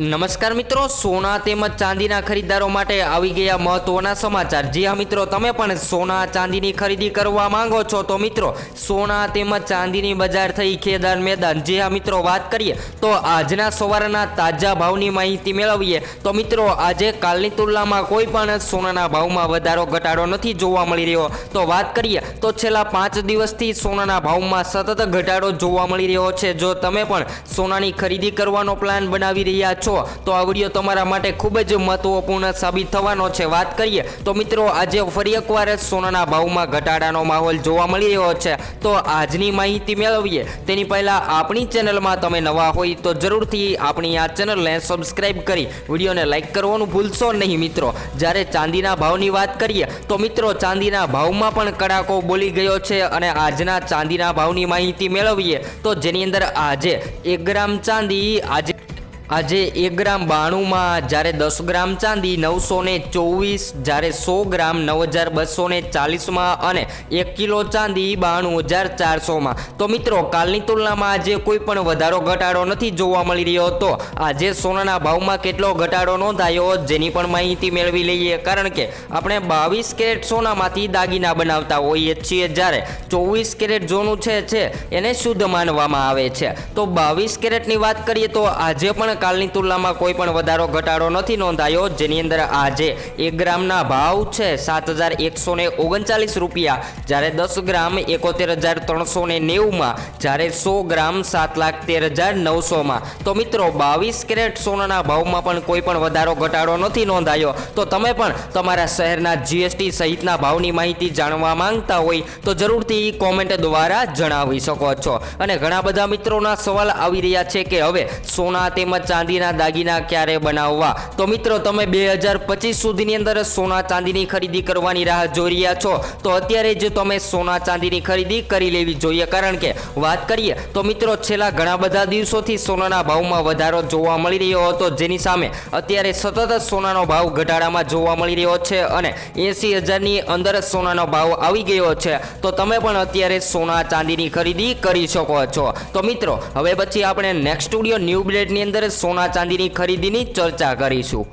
નમસ્કાર મિત્રો, સોના તેમજ ચાંદીના ખરીદદારો માટે આવી ગયા મહત્વના સમાચાર. જી હા મિત્રો, તમે પણ સોના ચાંદીની ખરીદી કરવા માંગો છો તો મિત્રો, સોના તેમજ ચાંદીની બજાર થઈ ખેદાર મેદાન. જી હા મિત્રો, વાત કરીએ તો આજના સવારના તાજા ભાવની માહિતી મેળવીએ તો મિત્રો, આજે કાલની તુલનામાં કોઈ પણ સોનાના ભાવમાં વધારો, ઘટાડો નથી જોવા મળી રહ્યો. તો વાત કરીએ તો છેલ્લા પાંચ દિવસથી સોનાના ભાવમાં સતત ઘટાડો જોવા મળી રહ્યો છે. જો તમે પણ સોનાની ખરીદી કરવાનો પ્લાન બનાવી રહ્યા છો તો આ વીડિયો તમારા માટે ખૂબ જ મહત્વપૂર્ણ સાબિત થવાનો છે. વાત કરીએ, તો મિત્રો, આજે ફરી એકવાર સોનાના ભાવમાં ઘટાડાનો માહોલ જોવા મળી રહ્યો છે. તો આજની માહિતી મેળવીએ. તેની પહેલાં આપણી ચેનલમાં તમે નવા હોય, તો જરૂરથી આપણી આ ચેનલને સબસ્ક્રાઈબ કરી વિડીયોને લાઇક કરવાનું ભૂલશો નહીં, મિત્રો. જ્યારે ચાંદીના ભાવની વાત કરીએ, તો મિત્રો, ચાંદીના ભાવમાં પણ કડાકો બોલી ગયો છે અને આજના ચાંદીના ભાવની માહિતી મેળવીએ. તો જેની અંદર આજે એક ગ્રામ ચાંદી, આજે આજે એક ગ્રામ બાણુંમાં જ્યારે દસ ગ્રામ ચાંદી નવસો ને ચોવીસ, જ્યારે સો ગ્રામ નવ હજાર બસો ને ચાલીસમાં અને એક કિલો ચાંદી બાણું હજાર ચારસોમાં. તો મિત્રો, કાલની તુલનામાં આજે કોઈ પણ વધારો ઘટાડો નથી જોવા મળી રહ્યો હતો. આજે સોનાના ભાવમાં કેટલો ઘટાડો નોંધાયો જેની પણ માહિતી મેળવી લઈએ. કારણ કે આપણે બાવીસ કેરેટ સોનામાંથી દાગીના બનાવતા હોઈએ છીએ જ્યારે ચોવીસ કેરેટ જોનું છે એને શુદ્ધ માનવામાં આવે છે. તો બાવીસ કેરેટની વાત કરીએ તો આજે પણ કાલની તુલનામાં કોઈ પણ વધારો, ઘટાડો નથી નોંધાયો, જેની અંદર આજે એક ગ્રામના ભાવ છે સાત હજાર એકસો ને ઓગણચાલીસ રૂપિયા. જ્યારે દસ ગ્રામ એકોતેર હજાર ત્રણસો ને નેવુંમાં, જ્યારે સો ગ્રામ સાત લાખ તેર હજાર નવસોમાં. તો મિત્રો, બાવીસ કેરેટ સોનાના ભાવમાં પણ કોઈ પણ વધારો, ઘટાડો નથી નોંધાયો. તો તમે પણ તમારા શહેરના જીએસટી સહિતના ભાવની માહિતી જાણવા માંગતા હોય, તો જરૂરથી કોમેન્ટ દ્વારા જણાવી શકો છો. અને ઘણા બધા મિત્રોના સવાલ આવી રહ્યા છે કે હવે સોના તેમજ ચાંદીના દાગીના ક્યારે બનાવવા? તો મિત્રો, તમે બે હજાર પચીસ સુધીની અંદર સોના ચાંદીની ખરીદી કરવાની રાહ જોઈ રહ્યા છો. તો અત્યારે જ તમે સોના ચાંદીની ખરીદી કરી લેવી જોઈએ. કારણ કે, વાત કરીએ, તો મિત્રો, છેલ્લા ઘણા બધા દિવસોથી સોનાના ભાવમાં વધારો જોવા મળી રહ્યો હતો. જેની સામે અત્યારે સતત સોનાનો ભાવ ઘટાડામાં જોવા મળી રહ્યો છે અને એંસી હજારની અંદર સોનાનો ભાવ આવી ગયો છે. તો તમે પણ અત્યારે સોના ચાંદીની ખરીદી કરી શકો છો. તો મિત્રો, હવે પછી આપણે નેક્સ્ટ સ્ટુડિયો ન્યૂ બ્લેડની અંદર સોના ચાંદીની ખરીદીની ચર્ચા કરીશું.